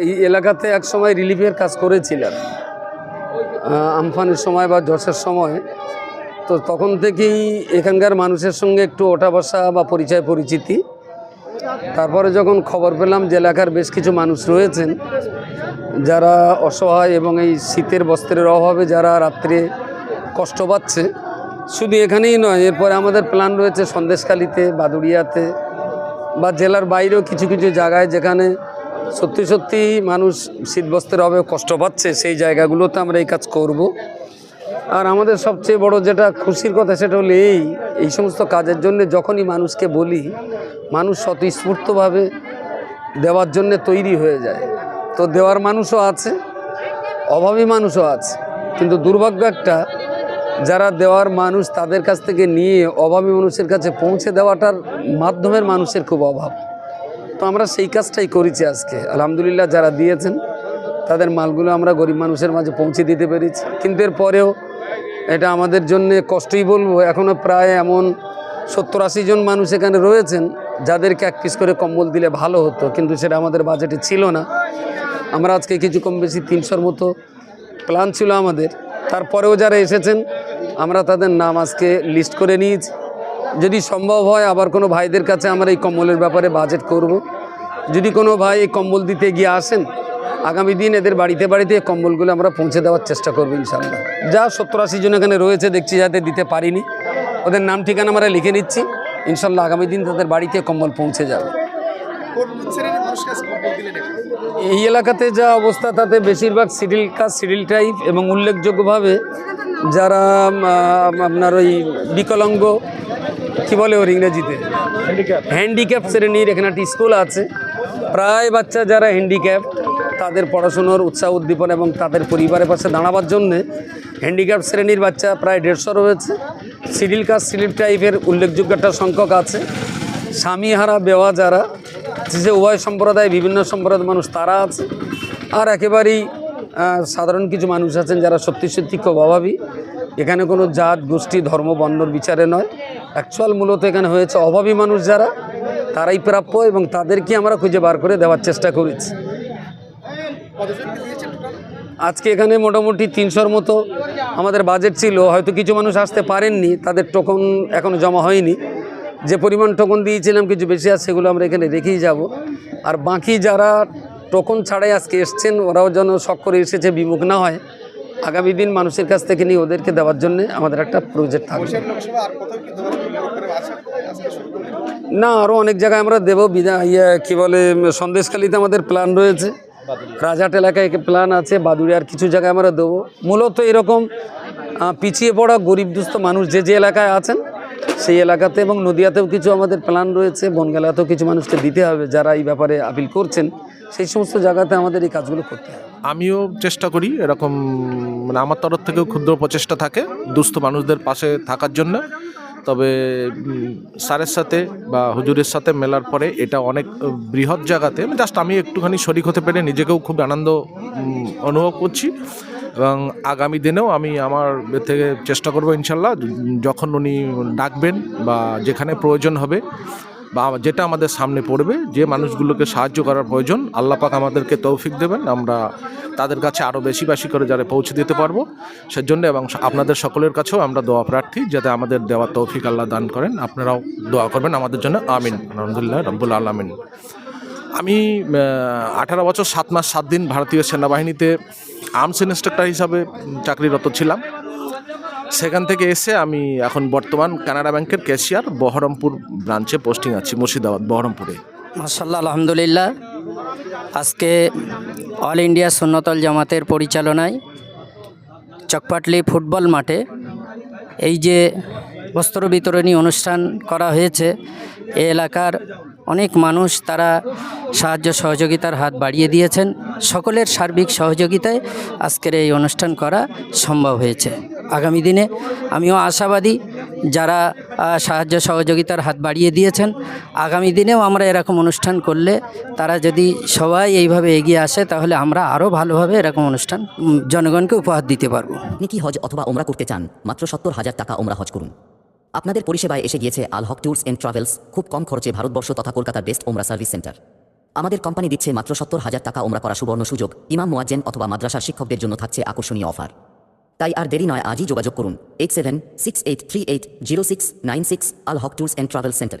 এই এলাকাতে এক সময় রিলিফের কাজ করেছিলাম আহ, আমফানের সময় বা যশের সময়। তো তখন থেকেই এখানকার মানুষের সঙ্গে একটু ওঠা বসা বা পরিচয় পরিচিতি। তারপরে যখন খবর পেলাম যে এলাকার বেশ কিছু মানুষ রয়েছেন যারা অসহায় এবং এই শীতের বস্ত্রের অভাবে যারা রাত্রে কষ্ট পাচ্ছে শুধু এখানেই নয় এরপরে আমাদের প্ল্যান রয়েছে সন্দেশখালিতে বাদুড়িয়াতে বা জেলার বাইরেও কিছু কিছু জায়গায় যেখানে সত্যি সত্যি মানুষ শীতবস্ত্রের অভাবে কষ্ট পাচ্ছে, সেই জায়গাগুলোতে আমরা এই কাজ করব। আর আমাদের সবচেয়ে বড় যেটা খুশির কথা সেটা হলো এই এই সমস্ত কাজের জন্য যখনই মানুষকে বলি, মানুষ স্বতঃস্ফূর্তভাবে দেওয়ার জন্য তৈরি হয়ে যায়। তো দেওয়ার মানুষও আছে, অভাবী মানুষও আছে, কিন্তু দুর্ভাগ্য একটা, যারা দেওয়ার মানুষ তাদের কাছ থেকে নিয়ে অভাবী মানুষের কাছে পৌঁছে দেওয়াটার মাধ্যমের মানুষের খুব অভাব। তো আমরা সেই কাজটাই করেছি আজকে। আলহামদুলিল্লাহ যারা দিয়েছেন, তাদের মালগুলো আমরা গরিব মানুষের মাঝে পৌঁছে দিতে পেরেছি। কিন্তু এরপরেও এটা আমাদের জন্য কষ্টই বলব এখনও প্রায় এমন সত্তর আশি জন মানুষ এখানে রয়েছেন, যাদেরকে এক পিস করে কম্বল দিলে ভালো হতো, কিন্তু সেটা আমাদের বাজেটে ছিল না। আমরা আজকে কিছু কম বেশি তিনশোর মতো প্ল্যান ছিল আমাদের। তারপরেও যারা এসেছেন, আমরা তাদের নাম আজকে লিস্ট করে নিয়েছি। যদি সম্ভব হয়, আবার কোনো ভাইদের কাছে আমরা এই কম্বলের ব্যাপারে বাজেট করব। যদি কোনো ভাই এই কম্বল দিতে গিয়ে আসেন, আগামী দিন এদের বাড়িতে বাড়িতে এই কম্বলগুলো আমরা পৌঁছে দেওয়ার চেষ্টা করব ইনশাল্লাহ যা সত্তর আশি জন এখানে রয়েছে, দেখছি যাতে দিতে পারিনি ওদের নাম, ঠিকানা আমরা লিখে নিচ্ছি ইনশাল্লাহ আগামী দিন তাদের বাড়িতে কম্বল পৌঁছে যাবে? এই এলাকাতে যা অবস্থা, তাতে বেশিরভাগ সিডিল কাজ সিডিল টাইপ এবং উল্লেখযোগ্যভাবে যারা আপনার ওই বিকলাঙ্গ কি বলে ওর ইংরেজিতে? হ্যান্ডিক্যাপ শ্রেণির এখানে একটি স্কুল আছে। প্রায় বাচ্চা যারা হ্যান্ডিক্যাপ তাদের পড়াশুনোর উৎসাহ উদ্দীপন এবং তাদের পরিবারের পাশে দাঁড়াবার জন্যে হ্যান্ডিক্যাপ শ্রেণির বাচ্চা প্রায় দেড়শো রয়েছে সিডিল কাজ সিডিল টাইপের উল্লেখযোগ্য একটা সংখ্যক আছে। স্বামীহারা বেওয়া যারা যে উভয় সম্প্রদায় বিভিন্ন সম্প্রদায়ের মানুষ তারা আছে। আর একেবারেই সাধারণ কিছু মানুষ আছেন যারা সত্যি সত্যি খুব অভাবী। এখানে কোনো জাত গোষ্ঠী ধর্ম বর্ণর বিচারে নয়। অ্যাকচুয়াল মূলত এখানে হয়েছে অভাবী মানুষ যারা, তারাই প্রাপ্য এবং তাদেরকে আমরা খুঁজে বার করে দেওয়ার চেষ্টা করেছি। আজকে এখানে মোটামুটি তিনশোর মতো আমাদের বাজেট ছিল, হয়তো কিছু মানুষ আসতে পারেননি, তাদের টোকন এখনও জমা হয়নি। যে পরিমাণ টোকন দিয়েছিলাম, কিছু বেশি আছে, সেগুলো আমরা এখানে রেখেই যাব। আর বাকি যারা টোকন ছাড়াই আজকে এসছেন, ওরাও যেন শখ করে এসেছে, বিমুখ না হয়। আগামী দিন মানুষের কাছ থেকে নিয়ে ওদেরকে দেওয়ার জন্য আমাদের একটা প্রজেক্ট থাকবে। না আরও অনেক জায়গায় আমরা দেবো বিদা ইয়ে কী বলে সন্দেশখালিতে আমাদের প্ল্যান রয়েছে। রাজাট এলাকায় প্ল্যান আছে বাদুড়িয়ার কিছু জায়গায় আমরা দেবো। মূলত এরকম পিছিয়ে পড়া গরিব দুস্থ মানুষ যে যে এলাকায় আছেন সেই এলাকাতে এবং নদিয়াতেও কিছু আমাদের প্ল্যান রয়েছে বনগালাতেও কিছু মানুষকে দিতে হবে যারা এই ব্যাপারে আপিল করছেন। সেই সমস্ত জায়গাতে আমাদের এই কাজগুলো করতে হবে আমিও চেষ্টা করি এরকম মানে আমার তরফ থেকেও ক্ষুদ্র প্রচেষ্টা থাকে দুস্থ মানুষদের পাশে থাকার জন্য। তবে স্যারের সাথে বা হুজুরের সাথে মেলার পরে এটা অনেক বৃহৎ জায়গাতে জাস্ট আমি একটুখানি শরিক হতে পেরে নিজেকেও খুব আনন্দ অনুভব করছি। এবং আগামী দিনেও আমি আমার থেকে চেষ্টা করব ইনশাল্লাহ, যখন উনি ডাকবেন বা যেখানে প্রয়োজন হবে বা যেটা আমাদের সামনে পড়বে, যে মানুষগুলোকে সাহায্য করার প্রয়োজন, আল্লাহ পাক আমাদেরকে তৌফিক দেবেন। আমরা তাদের কাছে আরও বেশি বেশি করে যারা পৌঁছে দিতে পারব। সেজন্য এবং আপনাদের সকলের কাছেও আমরা দোয়া প্রার্থী, যাতে আমাদের দেওয়া তৌফিক আল্লাহ দান করেন। আপনারাও দোয়া করবেন আমাদের জন্য। আমিন। আলহামদুলিল্লাহ রব্বুল আলমিন। আমি আঠারো বছর, সাত মাস, সাত দিন ভারতীয় সেনাবাহিনীতে আর্মস ইন্সট্রাক্টর হিসাবে চাকরিরত ছিলাম। সেখান থেকে এসে আমি এখন বর্তমান কানাডা ব্যাংকের ক্যাশিয়ার বহরমপুর ব্রাঞ্চে পোস্টিং আছি, মুর্শিদাবাদ, বহরমপুরে। মাসাল্লাহ আলহামদুলিল্লাহ। আজকে অল ইন্ডিয়া সুন্নতল জামাতের পরিচালনায় চকপাটলি ফুটবল মাঠে এই যে বস্ত্র বিতরণী অনুষ্ঠান করা হয়েছে, এ এলাকার অনেক মানুষ তারা সাহায্য সহযোগিতার হাত বাড়িয়ে দিয়েছেন। সকলের সার্বিক সহযোগিতায় আজকের এই অনুষ্ঠান করা সম্ভব হয়েছে। আগামী দিনে। আমিও আশাবাদী যারা সাহায্য সহযোগিতার হাত বাড়িয়ে দিয়েছেন, আগামী দিনেও আমরা এরকম অনুষ্ঠান করলে তারা যদি সবাই এইভাবে এগিয়ে আসে, তাহলে আমরা আরও ভালোভাবে এরকম অনুষ্ঠান জনগণকে উপহার দিতে পারব। আপনি কি হজ অথবা ওমরা করতে চান? মাত্র সত্তর হাজার টাকা ওমরা হজ করুন। আপনাদের পরিষেবায় এসে গিয়েছে Al Haq tours and travels, খুব কম খরচে ভারতবর্ষ তথা কলকাতার বেস্ট ওমরা সার্ভিস সেন্টার। আমাদের কোম্পানি দিচ্ছে মাত্র সত্তর হাজার টাকা ওমরা করা সুবর্ণ সুযোগ। ইমাম মোয়াজ্জেন অথবা মাদ্রাসার শিক্ষকদের জন্য থাকছে আকর্ষণীয় অফার। তাই আর দেরি নয়, আজই যোগাযোগ করুন। Eight seven six eight three eight zero six nine six Al Haque tours and travel centre.